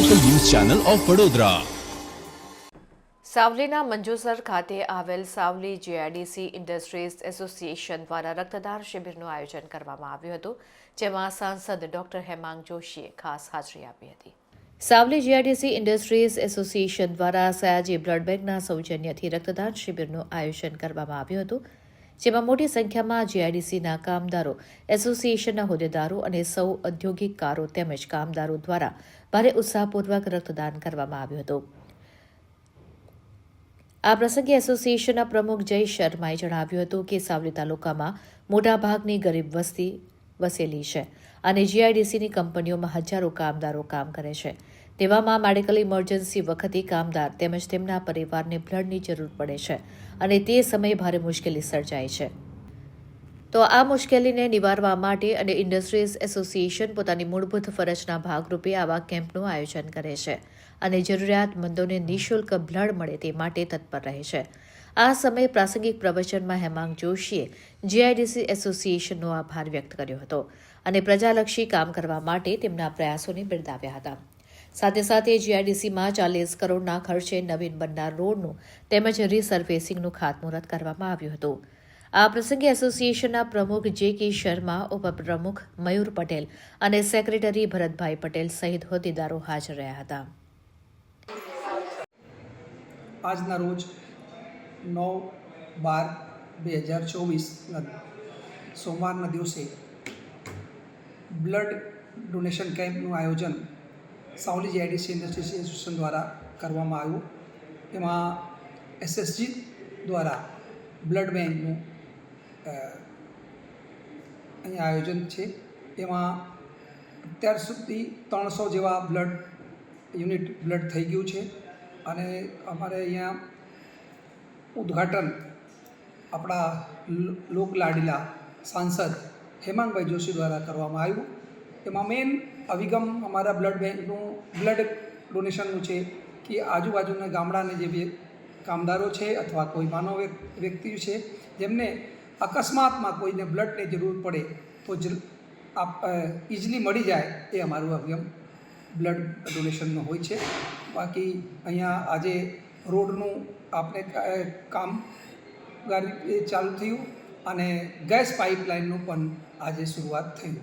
Channel of Vadodara સાવલીના મંજુસર ખાતે આવેલ સાવલી જીઆઈડીસી ઇન્ડસ્ટ્રીઝ એસોસિએશન દ્વારા રક્તદાન શિબિરનું આયોજન કરવામાં આવ્યું હતું, જેમાં સાંસદ ડોક્ટર હેમાંગ જોશીએ ખાસ હાજરી આપી હતી. સાવલી જીઆઈડીસી ઇન્ડસ્ટ્રીઝ એસોસિએશન દ્વારા સયાજી બ્લડ બેંકના સૌજન્યથી રક્તદાન શિબિરનું આયોજન કરવામાં આવ્યું હતું જેમાં મોટી સંખ્યામાં જીઆઈડીસીના કામદારો, એસોસિએશનના હોદ્દેદારો અને સૌ ઔદ્યોગિકકારો તેમજ કામદારો દ્વારા ભારે ઉત્સાહપૂર્વક રક્તદાન કરવામાં આવ્યું હતું. આ પ્રસંગે એસોસિએશનના પ્રમુખ જય શર્માએ જણાવ્યું હતું કે સાવલી તાલુકામાં મોટાભાગની ગરીબ વસ્તી વસેલી છે અને જીઆઈડીસીની કંપનીઓમાં હજારો કામદારો કામ કરે છે. તેવામાં મેડિકલ ઇમરજન્સી વખતે કામદાર તેમજ તેમના પરિવારને બ્લડની જરૂર પડે છે અને તે સમયે ભારે મુશ્કેલી સર્જાય છે. તો આ મુશ્કેલીને નિવારવા માટે અને ઇન્ડસ્ટ્રીઝ એસોસિએશન પોતાની મૂળભૂત ફરજના ભાગરૂપે આવા કેમ્પનું આયોજન કરે છે અને જરૂરિયાતમંદોને નિઃશુલ્ક બ્લડ મળે તે માટે તત્પર રહે છે. આ સમયે પ્રાસંગિક પ્રવચનમાં હેમાંગ જોશીએ જીઆઈડીસી એસોસિએશનનો આભાર વ્યક્ત કર્યો હતો અને પ્રજાલક્ષી કામ કરવા માટે તેમના પ્રયાસોને બિરદાવ્યા હતા. સાથે સાથે જીઆઈડીસીમાં ચાલીસ કરોડના ખર્ચે નવીન બનનાર રોડનું તેમજ રીસર્ફેસિંગનું ખાતમુહૂર્ત કરવામાં આવ્યું હતું. આ પ્રસંગે એસોસિએશનના પ્રમુખ જે કે શર્મા, ઉપપ્રમુખ મયુર પટેલ અને સેક્રેટરી ભરતભાઈ પટેલ સહિત હોદ્દેદારો હાજર રહ્યા હતા. આજના રોજ નવ બાર બે હજાર ચોવીસના સોમવારના દિવસે બ્લડ ડોનેશન કેમ્પનું આયોજન સાવલી જીઆઈડીસી ઇન્ડસ્ટ્રીઝ એસોસિએશન દ્વારા કરવામાં આવ્યું. એમાં એસએસજી દ્વારા બ્લડ બેંકનું અહીં આયોજન છે. એમાં અત્યાર સુધી ત્રણસો જેવા બ્લડ યુનિટ બ્લડ થઈ ગયું છે. અને અમારે અહીંયા ઉદ્ઘાટન આપણા લોકલાડીલા સાંસદ હેમાંગભાઈ જોશી દ્વારા કરવામાં આવ્યું. એમાં મેઇન અભિગમ અમારા બ્લડ બેંકનું બ્લડ ડોનેશનનું છે કે આજુબાજુના ગામડાને જે બી કામદારો છે અથવા કોઈ માનવ વ્યક્તિ છે, જેમને અકસ્માતમાં કોઈને બ્લડની જરૂર પડે તો જ આપ ઇઝીલી મળી જાય એ અમારું અભિગમ બ્લડ ડોનેશનનો હોય છે. બાકી અહીંયા આજે રોડનું આપણે કામ કામગારી ચાલુ થયું અને ગેસ પાઇપલાઇનનું પણ આજે શરૂઆત થયું.